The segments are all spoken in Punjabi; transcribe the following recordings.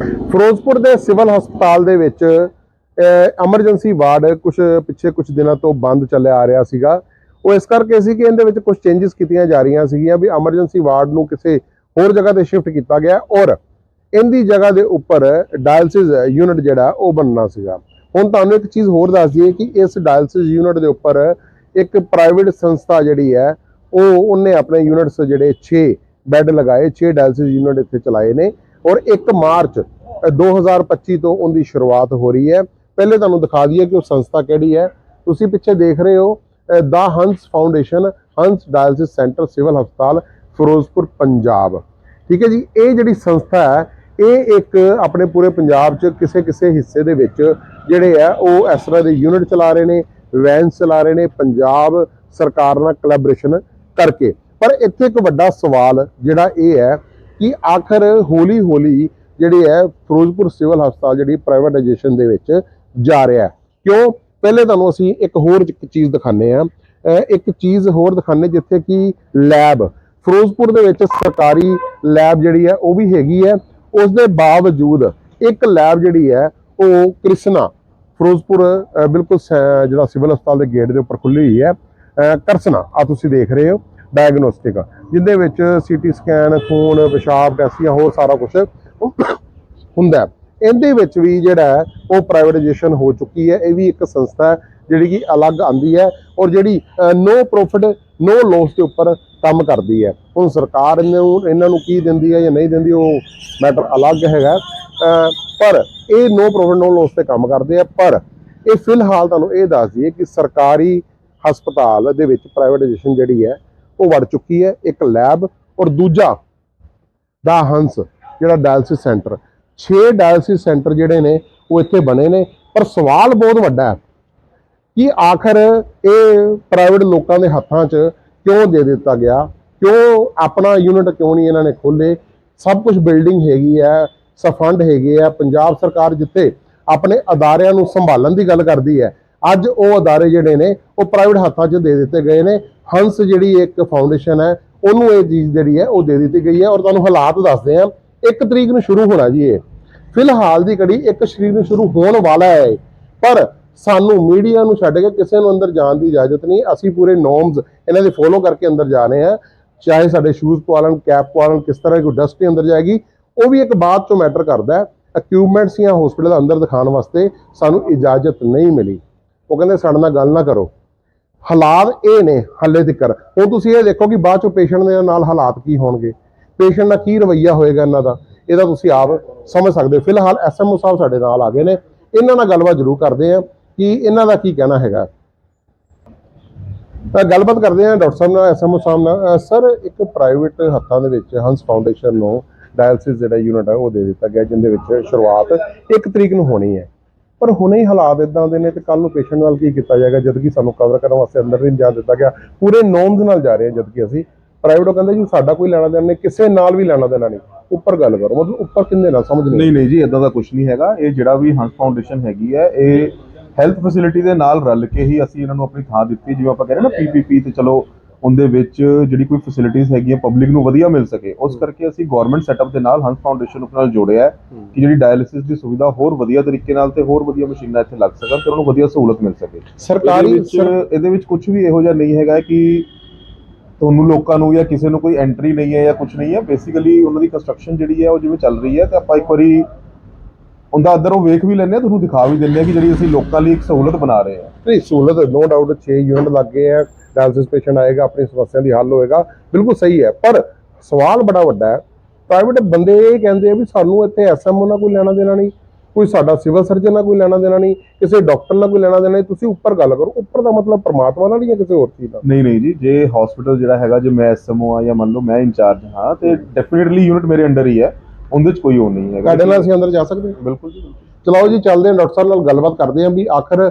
ਫਿਰੋਜ਼ਪੁਰ ਦੇ ਸਿਵਲ ਹਸਪਤਾਲ ਦੇ ਵਿੱਚ ਐਮਰਜੈਂਸੀ ਵਾਰਡ ਕੁਝ ਪਿੱਛੇ ਕੁਝ ਦਿਨਾਂ ਤੋਂ ਬੰਦ ਚੱਲਿਆ ਆ ਰਿਹਾ ਸੀਗਾ। ਉਹ ਇਸ ਕਰਕੇ ਸੀ ਕਿ ਇਹਦੇ ਵਿੱਚ ਕੁਝ ਚੇਂਜਸ ਕੀਤੀਆਂ ਜਾ ਰਹੀਆਂ ਸੀਗੀਆਂ ਵੀ ਐਮਰਜੈਂਸੀ ਵਾਰਡ ਨੂੰ ਕਿਸੇ ਹੋਰ ਜਗ੍ਹਾ ਤੇ ਸ਼ਿਫਟ ਕੀਤਾ ਗਿਆ ਔਰ ਇਹਦੀ ਜਗ੍ਹਾ ਦੇ ਉੱਪਰ ਡਾਇਲਸਿਸ ਯੂਨਿਟ ਜਿਹੜਾ ਉਹ ਬਣਨਾ ਸੀਗਾ। ਹੁਣ ਤੁਹਾਨੂੰ ਇੱਕ ਚੀਜ਼ ਹੋਰ ਦੱਸ ਦਈਏ ਕਿ ਇਸ ਡਾਇਲਸਿਸ ਯੂਨਿਟ ਦੇ ਉੱਪਰ ਇੱਕ ਪ੍ਰਾਈਵੇਟ ਸੰਸਥਾ ਜਿਹੜੀ ਹੈ, ਉਹ ਉਹਨੇ ਆਪਣੇ ਯੂਨਿਟਸ ਜਿਹੜੇ 6 ਬੈੱਡ ਲਗਾਏ 6 ਡਾਇਲਸਿਸ ਯੂਨਿਟ ਇੱਥੇ ਚਲਾਏ ਨੇ। ਔਰ 1 ਮਾਰਚ ਅ, 2025 ਤੋਂ ਉਹਦੀ ਸ਼ੁਰੂਆਤ ਹੋ ਰਹੀ ਹੈ। ਪਹਿਲੇ ਤੁਹਾਨੂੰ ਦਿਖਾ ਦਈਏ ਕਿ ਉਹ ਸੰਸਥਾ ਕਿਹੜੀ ਹੈ। ਤੁਸੀਂ ਪਿੱਛੇ ਦੇਖ ਰਹੇ ਹੋ the Hans foundation Hans dialysis centre civil ਹਸਪਤਾਲ ਫਿਰੋਜ਼ਪੁਰ ਪੰਜਾਬ। ਠੀਕ ਹੈ ਜੀ ਇਹ ਜਿਹੜੀ ਸੰਸਥਾ ਹੈ ਇਹ ਇੱਕ ਆਪਣੇ ਪੂਰੇ ਪੰਜਾਬ 'ਚ ਕਿਸੇ ਕਿਸੇ ਹਿੱਸੇ ਦੇ ਵਿੱਚ ਜਿਹੜੇ ਆ ਉਹ ਇਸ ਤਰ੍ਹਾਂ ਦੇ ਯੂਨਿਟ ਚਲਾ ਰਹੇ ਨੇ ਵੈਨਸ ਚਲਾ ਰਹੇ ਨੇ ਪੰਜਾਬ ਸਰਕਾਰ ਨਾਲ ਕੋਲੈਬੋਰੇਸ਼ਨ ਕਰਕੇ। ਪਰ ਇੱਥੇ ਇੱਕ ਵੱਡਾ ਸਵਾਲ ਜਿਹੜਾ ਇਹ ਹੈ ਕਿ ਆਖਰ ਹੌਲੀ ਹੌਲੀ ਜਿਹੜੀ ਹੈ ਫਿਰੋਜ਼ਪੁਰ ਸਿਵਲ ਹਸਪਤਾਲ ਜਿਹੜੀ ਪ੍ਰਾਈਵੇਟਾਈਜੇਸ਼ਨ ਦੇ ਵਿੱਚ ਜਾ ਰਿਹਾ ਕਿਉਂ? ਪਹਿਲੇ ਤੁਹਾਨੂੰ ਅਸੀਂ ਇੱਕ ਹੋਰ ਚੀਜ਼ ਦਿਖਾਣੇ ਆ ਇੱਕ ਚੀਜ਼ ਹੋਰ ਦਿਖਾਣੇ ਜਿੱਥੇ ਕਿ ਲੈਬ ਫਿਰੋਜ਼ਪੁਰ ਦੇ ਵਿੱਚ ਸਰਕਾਰੀ ਲੈਬ ਜਿਹੜੀ ਹੈ ਉਹ ਵੀ ਹੈਗੀ ਹੈ। ਉਸ ਦੇ ਬਾਵਜੂਦ ਇੱਕ ਲੈਬ ਜਿਹੜੀ ਹੈ ਉਹ ਕ੍ਰਿਸ਼ਨਾ, ਫਿਰੋਜ਼ਪੁਰ ਬਿਲਕੁਲ ਸ- ਜਿਹੜਾ ਸਿਵਲ ਹਸਪਤਾਲ ਦੇ ਗੇਟ ਦੇ ਉੱਪਰ ਖੁੱਲੀ ਹੋਈ ਹੈ। ਕਰਸਨਾ ਆ ਤੁਸੀਂ ਦੇਖ ਰਹੇ ਹੋ। ਡਾਇਗਨੋਸਟਿਕ ਜਿੰਦੇ ਵਿੱਚ ਸੀਟੀ ਸਕੈਨ ਖੂਨ, ਪਿਸ਼ਾਬ, ਟੈਸਟ ਜਾਂ ਹੋਰ ਸਾਰਾ ਕੁਝ ਹੁੰਦਾ ਇਹਦੇ ਵਿੱਚ ਵੀ ਜਿਹੜਾ ਹੈ, ਉਹ ਪ੍ਰਾਈਵੇਟਾਈਜੇਸ਼ਨ ਹੋ ਚੁੱਕੀ ਹੈ। ਇਹ ਵੀ ਇੱਕ ਸੰਸਥਾ ਹੈ, ਜਿਹੜੀ ਕਿ ਅਲੱਗ ਆਂਦੀ ਹੈ ਔਰ ਜਿਹੜੀ ਨੋ ਪ੍ਰੋਫਿਟ ਨੋ ਲਾਸ ਦੇ ਉੱਪਰ ਕੰਮ ਕਰਦੀ ਹੈ। ਹੁਣ ਸਰਕਾਰ ਨੂੰ ਇਹਨਾਂ ਨੂੰ ਕੀ ਦਿੰਦੀ ਹੈ ਜਾਂ ਨਹੀਂ ਦਿੰਦੀ, ਉਹ ਮੈਟਰ ਅਲੱਗ ਹੈਗਾ। ਪਰ ਇਹ ਨੋ ਪ੍ਰੋਫਿਟ ਨੋ ਲਾਸ ਤੇ ਕੰਮ ਕਰਦੇ ਆ। ਪਰ ਇਹ ਫਿਲਹਾਲ ਤੁਹਾਨੂੰ ਇਹ ਦੱਸ ਦਈਏ ਕਿ ਸਰਕਾਰੀ ਹਸਪਤਾਲ ਦੇ ਵਿੱਚ ਪ੍ਰਾਈਵੇਟਾਈਜੇਸ਼ਨ ਜਿਹੜੀ ਹੈ ਉਹ ਵੜ ਚੁੱਕੀ ਹੈ ਇੱਕ ਲੈਬ ਔਰ ਦੂਜਾ ਦਾ ਹੰਸ, ਜਿਹੜਾ ਡਾਇਲਸਿਸ ਸੈਂਟਰ। 6 ਡਾਇਲਸਿਸ ਸੈਂਟਰ ਜਿਹੜੇ ਨੇ, ਉਹ ਇੱਥੇ ਬਣੇ ਨੇ। ਪਰ ਸਵਾਲ ਬਹੁਤ ਵੱਡਾ ਹੈ ਕਿ ਆਖਰ ਇਹ ਪ੍ਰਾਈਵੇਟ ਲੋਕਾਂ ਦੇ ਹੱਥਾਂ 'ਚ ਕਿਉਂ ਦੇ ਦਿੱਤਾ ਗਿਆ? ਕਿਉਂ ਆਪਣਾ ਯੂਨਿਟ ਕਿਉਂ ਨਹੀਂ ਇਹਨਾਂ ਨੇ ਖੋਲੇ ਸਭ ਕੁਝ ਬਿਲਡਿੰਗ ਹੈਗੀ ਹੈ ਸਫੰਡ ਹੈਗੇ ਆ ਪੰਜਾਬ ਸਰਕਾਰ ਜਿੱਥੇ ਆਪਣੇ ਅਦਾਰਿਆਂ ਨੂੰ ਸੰਭਾਲਣ ਦੀ ਗੱਲ ਕਰਦੀ ਹੈ ਅੱਜ ਉਹ ਅਦਾਰੇ ਜਿਹੜੇ ਨੇ, ਉਹ ਪ੍ਰਾਈਵੇਟ ਹੱਥਾਂ 'ਚ ਦੇ ਦਿੱਤੇ ਗਏ ਨੇ। ਹੰਸ ਜਿਹੜੀ ਇੱਕ ਫਾਊਂਡੇਸ਼ਨ ਹੈ, ਉਹਨੂੰ ਇਹ ਚੀਜ਼ ਜਿਹੜੀ ਹੈ, ਉਹ ਦੇ ਦਿੱਤੀ ਗਈ ਹੈ। ਔਰ ਤੁਹਾਨੂੰ ਹਾਲਾਤ ਦੱਸਦੇ ਆ ਇੱਕ ਤਰੀਕ ਨੂੰ ਸ਼ੁਰੂ ਹੋਣਾ ਜੀ ਇਹ। ਫਿਲਹਾਲ ਦੀ ਘੜੀ ਇੱਕ ਸ਼ਰੀਰ ਨੂੰ ਸ਼ੁਰੂ ਹੋਣ ਵਾਲਾ ਹੈ। ਪਰ ਸਾਨੂੰ ਮੀਡੀਆ ਨੂੰ ਛੱਡ ਕੇ ਕਿਸੇ ਨੂੰ ਅੰਦਰ ਜਾਣ ਦੀ ਇਜਾਜ਼ਤ ਨਹੀਂ। ਅਸੀਂ ਪੂਰੇ ਨੋਰਮਸ ਇਹਨਾਂ ਦੇ ਫੋਲੋ ਕਰਕੇ ਅੰਦਰ ਜਾ ਰਹੇ ਹਾਂ। ਚਾਹੇ ਸਾਡੇ ਸ਼ੂਜ਼ ਪਵਾਲਣ ਕੈਪ ਪਵਾਲਣ, ਕਿਸ ਤਰ੍ਹਾਂ ਦੀ ਕੋਈ ਡਸਟ ਅੰਦਰ ਜਾਏਗੀ। ਉਹ ਵੀ ਇੱਕ ਬਾਅਦ ਚੋਂ ਮੈਟਰ ਕਰਦਾ ਹੈ। ਇਕਵਿਪਮੈਂਟਸ ਜਾਂ ਹਸਪੀਟਲ ਅੰਦਰ ਦਿਖਾਉਣ ਵਾਸਤੇ ਸਾਨੂੰ ਇਜਾਜ਼ਤ ਨਹੀਂ ਮਿਲੀ। ਉਹ ਕਹਿੰਦੇ ਸਾਡੇ ਨਾਲ ਗੱਲ ਨਾ ਕਰੋ। ਹਾਲਾਤ ਇਹ ਨੇ ਹੱਲੇ ਤੱਕਰ। ਹੁਣ ਤੁਸੀਂ ਇਹ ਦੇਖੋ ਕਿ ਬਾਅਦ ਚੋਂ ਪੇਸ਼ੈਂਟ ਦੇ ਨਾਲ ਹਾਲਾਤ ਕੀ ਹੋਣਗੇ। ਪੇਸ਼ੈਂਟ ਦਾ ਕੀ ਰਵੱਈਆ ਹੋਏਗਾ ਇਹਨਾਂ ਦਾ ਇਹਦਾ ਤੁਸੀਂ ਆਪ ਸਮਝ ਸਕਦੇ ਹੋ। ਫਿਲਹਾਲ ਐਸਐਮਓ ਸਾਹਿਬ ਸਾਡੇ ਨਾਲ ਆ ਗਏ ਨੇ। ਇਹਨਾਂ ਨਾਲ ਗੱਲਬਾਤ ਜ਼ਰੂਰ ਕਰਦੇ ਆ ਕਿ ਇਹਨਾਂ ਦਾ ਕੀ ਕਹਿਣਾ ਹੈਗਾ। ਤਾਂ ਗੱਲਬਾਤ ਕਰਦੇ ਆ ਡਾਕਟਰ ਸਾਹਿਬ ਨਾਲ ਐਸਐਮਓ ਸਾਹਿਬ ਨਾਲ। ਸਰ, ਇੱਕ ਪ੍ਰਾਈਵੇਟ ਹੱਥਾਂ ਦੇ ਵਿੱਚ ਹੰਸ ਫਾਊਂਡੇਸ਼ਨ ਨੂੰ ਡਾਇਲਸਿਸ ਜਿਹੜਾ ਯੂਨਿਟ ਹੈ ਉਹ ਦੇ ਦਿੱਤਾ ਗਿਆ, ਜਿੰਦੇ ਵਿੱਚ ਸ਼ੁਰੂਆਤ 1 ਤਰੀਕ ਨੂੰ ਹੋਣੀ ਹੈ। ਪਰ ਹੁਣੇ ਹੀ ਹਾਲਾਤ ਇਦਾਂ ਦੇ ਨੇ ਤੇ ਕੱਲ ਨੂੰ ਪੇਸ਼ੈਂਟ ਨਾਲ ਕੀ ਕੀਤਾ ਜਾਏਗਾ? ਜਦ ਕਿ ਸਾਨੂੰ ਕਵਰ ਕਰਨ ਵਾਸਤੇ ਅੰਦਰ ਨਹੀਂ ਜਾਣ ਦਿੱਤਾ ਗਿਆ। ਪੂਰੇ ਨੋਰਮਸ ਨਾਲ ਜਾ ਰਹੇ ਹਾਂ ਜਦ ਕਿ ਅਸੀਂ। ਪ੍ਰਾਈਵੇਟ ਉਹ ਕਹਿੰਦੇ ਜੀ, ਸਾਡਾ ਕੋਈ ਲੈਣਾ ਦੇਣਾ ਨਹੀਂ, ਕਿਸੇ ਨਾਲ ਵੀ ਲੈਣਾ ਦੇਣਾ ਨਹੀਂ। ਉੱਪਰ ਗੱਲ ਕਰੋ, ਮਤਲਬ ਉੱਪਰ ਕਿੰਨੇ ਨਾਲ? ਸਮਝ ਨਹੀਂ ਨਹੀਂ ਨਹੀਂ ਜੀ ਇਦਾਂ ਦਾ ਕੁਝ ਨਹੀਂ ਹੈਗਾ। ਇਹ ਜਿਹੜਾ ਵੀ ਹੰਸ ਫਾਊਂਡੇਸ਼ਨ ਹੈਗੀ ਹੈ, ਇਹ ਹੈਲਥ ਫੈਸਿਲਿਟੀ ਦੇ ਨਾਲ ਰਲ ਕੇ ਹੀ ਅਸੀਂ ਇਹਨਾਂ ਨੂੰ ਆਪਣੀ ਥਾਂ ਦਿੱਤੀ। ਜਿਵੇਂ ਆਪਾਂ ਕਹਿੰਦੇ ਨਾ ਪੀਪੀਪੀ ਤੇ ਚਲੋ ਉਹਦੇ ਵਿੱਚ ਜਿਹੜੀ ਕੋਈ ਫੈਸਿਲਿਟੀਆਂ ਹੈਗੀਆਂ ਪਬਲਿਕ ਨੂੰ ਵਧੀਆ ਮਿਲ ਸਕੇ। ਉਸ ਕਰਕੇ ਅਸੀਂ ਗਵਰਨਮੈਂਟ ਸੈਟਅਪ ਦੇ ਨਾਲ ਹੰਸ ਫਾਊਂਡੇਸ਼ਨ ਨੂੰ ਨਾਲ ਜੋੜਿਆ ਹੈ ਕਿ ਜਿਹੜੀ ਡਾਇਲਿਸਿਸ ਦੀ ਸੁਵਿਧਾ ਹੋਰ ਵਧੀਆ ਤਰੀਕੇ ਨਾਲ ਤੇ ਹੋਰ ਵਧੀਆ ਮਸ਼ੀਨਾਂ ਇੱਥੇ ਲੱਗ ਸਕਣ ਤੇ ਉਹਨਾਂ ਨੂੰ ਵਧੀਆ ਸਹੂਲਤ ਮਿਲ ਸਕੇ। ਸਰਕਾਰੀ ਇਹਦੇ ਵਿੱਚ ਕੁਝ ਵੀ ਇਹੋ ਜਿਹਾ ਨਹੀਂ ਹੈਗਾ ਕਿ ਤੁਹਾਨੂੰ ਲੋਕਾਂ ਨੂੰ ਜਾਂ ਕਿਸੇ ਨੂੰ ਕੋਈ ਐਂਟਰੀ ਨਹੀਂ ਹੈ ਜਾਂ ਕੁਝ ਨਹੀਂ ਹੈ। ਬੇਸਿਕਲੀ ਉਹਨਾਂ ਦੀ ਕੰਸਟਰਕਸ਼ਨ ਜਿਹੜੀ ਹੈ ਉਹ ਜਿਵੇਂ ਚੱਲ ਰਹੀ ਹੈ ਤੇ ਆਪਾਂ ਇੱਕ ਵਾਰੀ ਉਹਦਾ ਅੰਦਰ ਉਹ ਵੇਖ ਵੀ ਲੈਂਦੇ ਆ ਤੁਹਾਨੂੰ ਦਿਖਾ ਵੀ ਦਿੰਦੇ ਆ ਕਿ ਜਿਹੜੀ ਅਸੀਂ ਲੋਕਾਂ ਲਈ ਇੱਕ ਸਹੂਲਤ ਬਣਾ ਰਹੇ ਹਾਂ। ਨਹੀਂ ਸਹੂਲਤ ਨੋ ਡਾਊਟ 6 ਯੂਨਿਟ ਲੱਗ ਆ। ਡਾਇਲਸਿਸ ਪੇਸ਼ੈਂਟ ਆਏਗਾ ਆਪਣੀ ਸਮੱਸਿਆ ਦੀ ਹੱਲ ਹੋਏਗਾ। ਬਿਲਕੁਲ ਸਹੀ ਹੈ ਪਰ ਸਵਾਲ ਬੜਾ ਵੱਡਾ ਹੈ। ਪ੍ਰਾਈਵੇਟ ਬੰਦੇ ਇਹ ਕਹਿੰਦੇ ਆ ਵੀ ਸਾਨੂੰ ਇੱਥੇ ਐਸਐਮਓ ਨਾਲ ਕੋਈ ਲੈਣਾ ਦੇਣਾ ਨਹੀਂ ਕੋਈ ਸਾਡਾ ਸਿਵਲ ਸਰਜਨ ਨਾਲ ਕੋਈ ਲੈਣਾ ਦੇਣਾ ਨਹੀਂ ਕਿਸੇ ਡਾਕਟਰ ਨਾਲ ਕੋਈ ਲੈਣਾ ਦੇਣਾ ਨਹੀਂ। ਤੁਸੀਂ ਉੱਪਰ ਗੱਲ ਕਰੋ ਉੱਪਰ ਦਾ ਮਤਲਬ ਪਰਮਾਤਮਾ ਨਾਲ ਜਾਂ ਕਿਸੇ ਹੋਰ ਚੀਜ਼ ਨਾਲ? ਨਹੀਂ ਨਹੀਂ ਜੀ ਜੇ ਹਸਪੀਟਲ ਜਿਹੜਾ ਹੈਗਾ ਜੇ ਮੈਂ ਐਸਐਮਓ ਆ ਜਾਂ ਮੰਨ ਲਓ ਮੈਂ ਇੰਚਾਰਜ ਹਾਂ ਤੇ ਡੈਫੀਨਿਟਲੀ ਯੂਨਿਟ ਮੇਰੇ ਅੰਡਰ ਹੀ ਹੈ ਉਹਦੇ ਚ ਕੋਈ ਉਹ ਨਹੀਂ ਹੈਗਾ। ਤੁਹਾਡੇ ਨਾਲ ਅਸੀਂ ਅੰਦਰ ਜਾ ਸਕਦੇ ਹਾਂ? ਬਿਲਕੁਲ ਜੀ। ਚਲਾਓ ਜੀ ਚੱਲਦੇ ਹਾਂ ਡਾਕਟਰ ਸਾਹਿਬ ਨਾਲ ਗੱਲਬਾਤ ਕਰਦੇ ਹਾਂ ਵੀ ਆਖਰ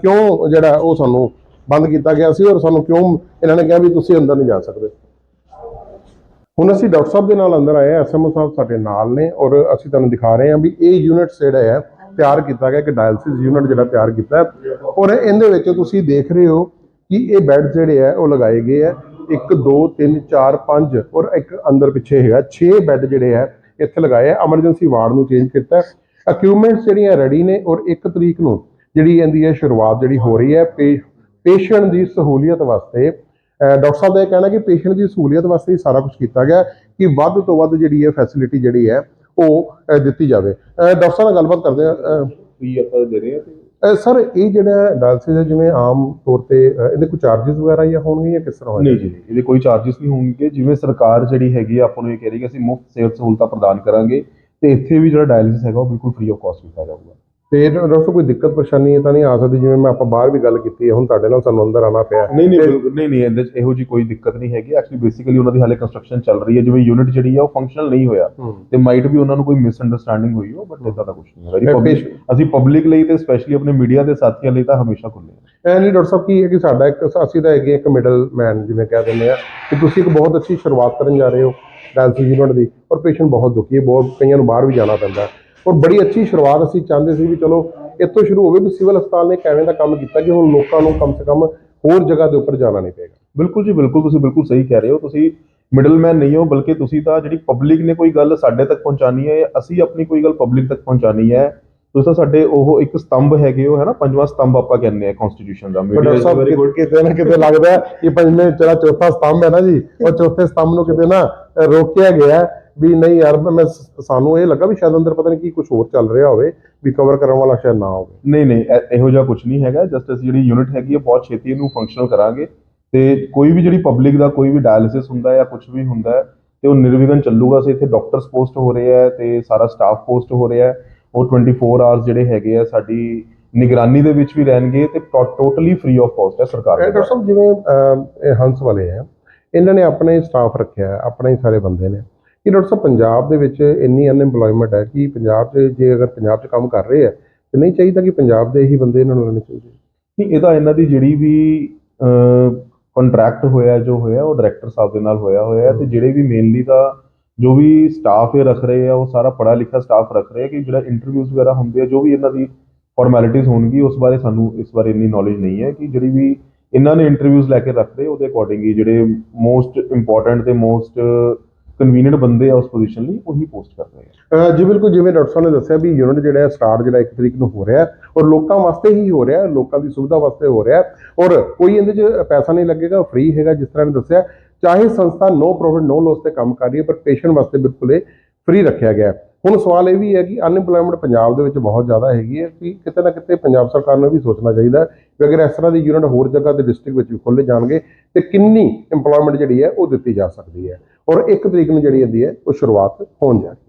ਕਿਉਂ ਜਿਹੜਾ ਉਹ ਸਾਨੂੰ ਬੰਦ ਕੀਤਾ ਗਿਆ ਸੀ ਔਰ ਸਾਨੂੰ ਕਿਉਂ ਇਹਨਾਂ ਨੇ ਕਿਹਾ ਵੀ ਤੁਸੀਂ ਅੰਦਰ ਨਹੀਂ ਜਾ ਸਕਦੇ। ਹੁਣ ਅਸੀਂ ਡਾਕਟਰ ਸਾਹਿਬ ਦੇ ਨਾਲ ਅੰਦਰ ਆਏ ਹਾਂ ਐਸਐਮਓ ਸਾਹਿਬ ਸਾਡੇ ਨਾਲ ਨੇ ਔਰ ਅਸੀਂ ਤੁਹਾਨੂੰ ਦਿਖਾ ਰਹੇ ਹਾਂ ਵੀ ਇਹ ਯੂਨਿਟ ਜਿਹੜਾ ਹੈ, ਤਿਆਰ ਕੀਤਾ ਗਿਆ ਕਿ ਡਾਇਲਸਿਸ ਯੂਨਿਟ ਜਿਹੜਾ ਤਿਆਰ ਕੀਤਾ ਔਰ ਇਹਦੇ ਵਿੱਚ ਤੁਸੀਂ ਦੇਖ ਰਹੇ ਹੋ ਕਿ ਇਹ ਬੈੱਡ ਜਿਹੜੇ ਹੈ, ਉਹ ਲਗਾਏ ਗਏ ਹੈ। 1 2 3 4 5 ਔਰ ਇੱਕ ਅੰਦਰ ਪਿੱਛੇ ਹੈਗਾ। 6 ਬੈੱਡ ਜਿਹੜੇ ਹੈ, ਇੱਥੇ ਲਗਾਏ ਆ ਐਮਰਜੈਂਸੀ ਵਾਰਡ ਨੂੰ ਚੇਂਜ ਕੀਤਾ ਇਕਵਿਪਮੈਂਟਸ ਜਿਹੜੀਆਂ ਰੈਡੀ ਨੇ ਔਰ 1 ਤਰੀਕ ਨੂੰ ਜਿਹੜੀ ਇਹਦੀ ਹੈ ਸ਼ੁਰੂਆਤ ਜਿਹੜੀ ਹੋ ਰਹੀ ਹੈ, ਪੇ ਪੇਸ਼ੈਂਟ ਦੀ ਸਹੂਲੀਅਤ ਵਾਸਤੇ ਡਾਕਟਰ ਸਾਹਿਬ ਦਾ ਇਹ ਕਹਿਣਾ ਕਿ ਪੇਸ਼ੈਂਟ ਦੀ ਸਹੂਲੀਅਤ ਵਾਸਤੇ ਹੀ ਸਾਰਾ ਕੁਝ ਕੀਤਾ ਗਿਆ ਕਿ ਵੱਧ ਤੋਂ ਵੱਧ ਜਿਹੜੀ ਹੈ ਫੈਸਿਲਿਟੀ ਜਿਹੜੀ ਹੈ ਉਹ ਦਿੱਤੀ ਜਾਵੇ। ਡਾਕਟਰ ਸਾਹਿਬ ਨਾਲ ਗੱਲਬਾਤ ਕਰਦੇ ਆ ਵੀ ਆਪਾਂ ਦੇ ਰਹੇ ਆ ਸਰ ਇਹ ਜਿਹੜਾ ਡਾਇਲਸਿਸ ਹੈ ਜਿਵੇਂ ਆਮ ਤੌਰ ਤੇ ਇਹਦੇ ਕੋਈ ਚਾਰजेस ਵਗੈਰਾ ਜਾਂ ਹੋਣਗੇ ਜਾਂ ਕਿਸ ਤਰ੍ਹਾਂ ਹੋਣਗੇ ਨਹੀਂ ਜੀ ਇਹਦੇ ਕੋਈ ਚਾਰजेस ਨਹੀਂ ਹੋਣਗੇ। ਜਿਵੇਂ ਸਰਕਾਰ ਜਿਹੜੀ ਹੈਗੀ ਆ ਆਪਾਂ ਨੂੰ ਇਹ ਕਹਿ ਰਹੀ ਕਿ ਅਸੀਂ ਮੁਫਤ ਸਿਹਤ ਸਹੂਲਤਾਂ ਪ੍ਰਦਾਨ ਕਰਾਂਗੇ ਤੇ ਇੱਥੇ ਵੀ ਜਿਹੜਾ ਡਾਇਲਿਸਿਸ ਹੈਗਾ ਉਹ ਬਿਲਕੁਲ ਫ੍ਰੀ ਆਫ ਕਾਸਟ ਕੀਤਾ ਜਾਊਗਾ। ਤੇ ਸਾਹਿਬ ਕੋਈ ਦਿੱਕਤ ਪਰੇਸ਼ਾਨੀ ਤਾਂ ਨਹੀਂ ਆ ਸਕਦੀ ਜਿਵੇਂ ਮੈਂ ਆਪਾਂ ਬਾਹਰ ਵੀ ਗੱਲ ਕੀਤੀ ਹੈ ਹੁਣ ਤੁਹਾਡੇ ਨਾਲ ਸਾਨੂੰ ਅੰਦਰ ਆਣਾ ਪਿਆ ਨਹੀਂ ਨਹੀਂ ਬਿਲਕੁਲ ਨਹੀਂ ਨਹੀਂ ਇਹਦੇ 'ਚ ਇਹੋ ਜੀ ਕੋਈ ਦਿੱਕਤ ਨਹੀਂ ਹੈਗੀ। ਐਕਚੁਅਲੀ ਬੇਸਿਕਲੀ ਉਹਨਾਂ ਦੀ ਹਾਲੇ ਕੰਸਟਰਕਸ਼ਨ ਚੱਲ ਰਹੀ ਹੈ ਜਿਵੇਂ ਯੂਨਿਟ ਜਿਹੜੀ ਹੈ ਉਹ ਫੰਕਸ਼ਨਲ ਨਹੀਂ ਹੋਇਆ। ਤੇ ਮਾਈਟ ਵੀ ਉਹਨਾਂ ਨੂੰ ਕੋਈ ਮਿਸਅੰਡਰਸਟੈਂਡਿੰਗ ਹੋਈ ਹੋ ਬਟ ਇਦਾਂ ਦਾ ਕੁਝ ਨਹੀਂ। ਹੈ। ਵੈਰੀ ਪਬਲਿਕ ਅਸੀਂ ਪਬਲਿਕ ਲਈ ਤੇ ਸਪੈਸ਼ਲੀ ਆਪਣੇ ਮੀਡੀਆ ਦੇ ਸਾਥੀਆਂ ਲਈ ਤਾਂ ਹਮੇਸ਼ਾ ਖੁੱਲੇ ਹਾਂ ਐ ਨਹੀਂ ਡਾਕਟਰ ਸਾਹਿਬ ਕੀ ਹੈ ਕਿ ਸਾਡਾ ਇੱਕ ਅਸੀਂ ਤਾਂ ਹੈਗੇ ਇੱਕ ਮਿਡਲ ਮੈਨ ਜਿਵੇਂ ਕਹਿ ਦਿੰਦੇ ਆ ਕਿ ਤੁਸੀਂ ਇੱਕ ਬਹੁਤ ਅੱਛੀ ਸ਼ੁਰੂਆਤ ਕਰਨ ਜਾ ਰਹੇ ਹੋ ਡਾਂਸਿੰਗ ਯੂਨਿਟ ਦੀ ਔਰ ਪੇਸ਼ੈਂਟ ਬਹੁਤ ਦੁਖੀ ਹੈ ਬਹੁਤ ਕਈਆਂ ਨੂੰ ਬਾਹਰ ਵੀ ਜਾਣਾ ਪੈਂਦਾ। ਔਰ ਬੜੀ ਅੱਛੀ ਸ਼ੁਰੂਆਤ ਅਸੀਂ ਚਾਹੁੰਦੇ ਸੀ ਵੀ ਚਲੋ ਇੱਥੋਂ ਸ਼ੁਰੂ ਹੋਵੇ ਵੀ ਸਿਵਲ ਹਸਪਤਾਲ ਨੇ ਇੱਕ ਦਾ ਕੰਮ ਕੀਤਾ ਕਿ ਹੁਣ ਲੋਕਾਂ ਨੂੰ ਕਮ ਸੇ ਕਮ ਹੋਰ ਜਗ੍ਹਾ ਦੇ ਉੱਪਰ ਜਾਣਾ ਨਹੀਂ ਪਏਗਾ। ਬਿਲਕੁਲ ਜੀ, ਬਿਲਕੁਲ ਤੁਸੀਂ ਬਿਲਕੁਲ ਸਹੀ ਕਹਿ ਰਹੇ ਹੋ। ਤੁਸੀਂ ਮਿਡਲਮੈਨ ਨਹੀਂ ਹੋ, ਬਲਕਿ ਤੁਸੀਂ ਤਾਂ ਜਿਹੜੀ ਪਬਲਿਕ ਨੇ ਕੋਈ ਗੱਲ ਸਾਡੇ ਤੱਕ ਪਹੁੰਚਾਣੀ ਹੈ ਅਸੀਂ ਆਪਣੀ ਕੋਈ ਗੱਲ ਪਬਲਿਕ ਤੱਕ ਪਹੁੰਚਾਣੀ ਹੈ ਤੁਸੀਂ ਤਾਂ ਸਾਡੇ ਉਹ ਇੱਕ ਸਤੰਭ ਹੈਗੇ ਹੋ ਹੈ ਨਾ ਪੰਜਵਾਂ ਸਤੰਭ ਆਪਾਂ ਕਹਿੰਦੇ ਆ ਕਨਸਟੀਟਿਊਸ਼ਨ ਦਾ। Good. ਕਿ- ਕਿਤੇ ਨਾ ਕਿਤੇ ਲੱਗਦਾ ਕਿ ਪੰਜਵੇਂ ਜਿਹੜਾ ਚੌਥਾ ਸਤੰਭ ਹੈ ਨਾ ਜੀ। ਉਹ ਚੌਥੇ ਸਤੰਭ ਨੂੰ ਕਿਤੇ ਨਾ ਰੋਕਿਆ ਗਿਆ ਵੀ ਨਹੀਂ ਯਾਰ ਮੈਂ ਸਾਨੂੰ ਇਹ ਲੱਗਾ ਵੀ ਸ਼ਾਇਦ ਅੰਦਰ ਪਤਾ ਨਹੀਂ ਕੀ ਕੁਝ ਹੋਰ ਚੱਲ ਰਿਹਾ ਹੋਵੇ ਵੀ ਕਵਰ ਕਰਨ ਵਾਲਾ ਸ਼ਾਇਦ ਨਾ ਹੋਵੇ। ਨਹੀਂ ਨਹੀਂ ਇਹ- ਜਿਹਾ ਕੁਝ ਨਹੀਂ ਹੈਗਾ। ਜਸਟ ਅਸੀਂ ਜਿਹੜੀ ਯੂਨਿਟ ਹੈਗੀ ਹੈ ਬਹੁਤ ਛੇਤੀ ਇਹਨੂੰ ਫੰਕਸ਼ਨਲ ਕਰਾਂਗੇ। ਤੇ ਕੋਈ ਵੀ ਜਿਹੜੀ ਪਬਲਿਕ ਦਾ ਕੋਈ ਵੀ ਡਾਇਲਿਸਿਸ ਹੁੰਦਾ ਹੈ ਜਾਂ ਕੁਝ ਵੀ ਹੁੰਦਾ ਹੈ ਤੇ ਉਹ ਨਿਰਵਿਘਨ ਚੱਲੂਗਾ। ਅਸੀਂ ਇੱਥੇ ਡਾਕਟਰਸ ਪੋਸਟ ਹੋ ਰਹੇ ਹੈ ਤੇ ਸਾਰਾ ਸਟਾਫ ਪੋਸਟ ਹੋ ਰਿਹਾ ਹੈ। ਉਹ 24 ਆਵਰਸ ਜਿਹੜੇ ਹੈਗੇ ਆ ਸਾਡੀ ਨਿਗਰਾਨੀ ਦੇ ਵਿੱਚ ਵੀ ਰਹਿਣਗੇ ਤੇ ਟੋਟਲੀ ਫ੍ਰੀ ਆਫ ਕਾਸਟ ਹੈ ਸਰਕਾਰ ਇਹ ਦੇ ਡਾਕਟਰ ਸਾਹਿਬ ਜਿਵੇਂ ਇਹ ਹੰਸ ਵਾਲੇ ਆ ਇਹਨਾਂ ਨੇ ਆਪਣੇ ਸਟਾਫ ਰੱਖਿਆ ਹੈ ਆਪਣੇ ਹੀ ਸਾਰੇ ਬੰਦੇ ਨੇ। ਕਿ ਡਾਕਟਰ ਸਾਹਿਬ ਪੰਜਾਬ ਦੇ ਵਿੱਚ ਇੰਨੀ ਅਨਐਮਪਲੋਇਮੈਂਟ ਹੈ ਕਿ ਪੰਜਾਬ 'ਚ ਜੇ ਅਗਰ ਪੰਜਾਬ 'ਚ ਕੰਮ ਕਰ ਰਹੇ ਆ ਤੇ ਨਹੀਂ ਚਾਹੀਦਾ ਕਿ ਪੰਜਾਬ ਦੇ ਹੀ ਬੰਦੇ ਇਹਨਾਂ ਨੂੰ ਲੈਣੇ ਚਾਹੀਦੇ। ਨਹੀਂ ਇਹਦਾ ਇਹਨਾਂ ਦੀ ਜਿਹੜੀ ਵੀ ਕੰਟਰੈਕਟ ਹੋਇਆ ਜੋ ਹੋਇਆ ਉਹ ਡਾਇਰੈਕਟਰ ਸਾਹਿਬ ਦੇ ਨਾਲ ਹੋਇਆ ਹੋਇਆ ਤੇ ਜਿਹੜੇ ਵੀ ਮੇਨਲੀ ਦਾ ਜੋ ਵੀ ਸਟਾਫ ਇਹ ਰੱਖ ਰਹੇ ਆ, ਉਹ ਸਾਰਾ ਪੜ੍ਹਾ ਲਿਖਿਆ ਸਟਾਫ ਰੱਖ ਰਹੇ ਆ ਕਿ ਜਿਹੜਾ ਇੰਟਰਵਿਊਜ਼ ਵਗੈਰਾ ਹੁੰਦੇ ਆ, ਜੋ ਵੀ ਇਹਨਾਂ ਦੀ ਫਾਰਮੈਲਿਟੀਜ਼ ਹੋਣਗੀ ਉਸ ਬਾਰੇ ਸਾਨੂੰ ਇਸ ਬਾਰੇ ਇੰਨੀ ਨੌਲੇਜ ਨਹੀਂ ਹੈ ਕਿ ਜਿਹੜੀ ਵੀ ਇਹਨਾਂ ਨੇ ਇੰਟਰਵਿਊਜ਼ ਲੈ ਕੇ ਰੱਖਦੇ, ਉਹਦੇ ਅਕੋਰਡਿੰਗ ਹੀ ਜਿਹੜੇ ਮੋਸਟ ਇੰਪੋਰਟੈਂਟ ਤੇ ਮੋਸਟ ਕਨਵੀਨੀਅੰਟ ਬੰਦੇ ਆ ਉਸ ਪੋਜੀਸ਼ਨ ਲਈ, ਉਹੀ ਪੋਸਟ ਕਰ ਰਹੇ ਆ। ਜੀ ਬਿਲਕੁਲ, ਜਿਵੇਂ ਡਾਕਟਰ ਸਾਹਿਬ ਨੇ ਦੱਸਿਆ ਵੀ ਯੂਨਿਟ ਜਿਹੜਾ ਹੈ ਸਟਾਰਟ ਜਿਹੜਾ ਇੱਕ ਤਰੀਕ ਨੂੰ ਹੋ ਰਿਹਾ ਔਰ ਲੋਕਾਂ ਵਾਸਤੇ ਹੀ ਹੋ ਰਿਹਾ ਲੋਕਾਂ ਦੀ ਸੁਵਿਧਾ ਵਾਸਤੇ ਹੋ ਰਿਹਾ ਔਰ ਕੋਈ ਇਹਦੇ 'ਚ ਪੈਸਾ ਨਹੀਂ ਲੱਗੇਗਾ ਫ੍ਰੀ ਹੈਗਾ, ਜਿਸ ਤਰ੍ਹਾਂ ਨੇ ਦੱਸਿਆ ਚਾਹੇ ਸੰਸਥਾ ਨੋ ਪ੍ਰੋਫਿਟ ਨੋ ਲਾਸ ਤੇ ਕੰਮ ਕਰ ਰਹੀ ਹੈ, ਪਰ ਪੇਸ਼ੈਂਟ ਵਾਸਤੇ ਬਿਲਕੁਲ ਇਹ ਫ੍ਰੀ ਰੱਖਿਆ ਗਿਆ ਹੁਣ ਸਵਾਲ ਇਹ ਵੀ ਹੈ ਕਿ ਅਨਐਮਪਲੋਇਮੈਂਟ ਪੰਜਾਬ ਦੇ ਵਿੱਚ ਬਹੁਤ ਜ਼ਿਆਦਾ ਹੈਗੀ ਹੈ ਕਿ ਕਿਤੇ ਨਾ ਕਿਤੇ ਪੰਜਾਬ ਸਰਕਾਰ ਨੂੰ ਇਹ ਵੀ ਸੋਚਣਾ ਚਾਹੀਦਾ ਹੈ ਕਿ ਅਗਰ ਇਸ ਤਰ੍ਹਾਂ ਦੀ ਯੂਨਿਟ ਹੋਰ ਜਗ੍ਹਾ ਤੇ ਡਿਸਟ੍ਰਿਕਟ ਵਿੱਚ ਵੀ ਖੋਲ੍ਹੇ ਜਾਣਗੇ ਤੇ ਕਿੰਨੀ EMPLOYMENT ਜਿਹੜੀ ਹੈ ਉਹ ਦਿੱਤੀ ਜਾ ਸਕਦੀ ਹੈ। ਔਰ ਇੱਕ ਤਰੀਕ ਨੂੰ ਜਿਹੜੀ ਇਹਦੀ ਹੈ, ਉਹ ਸ਼ੁਰੂਆਤ ਹੋਣ ਜਾ ਰਹੀ ਹੈ।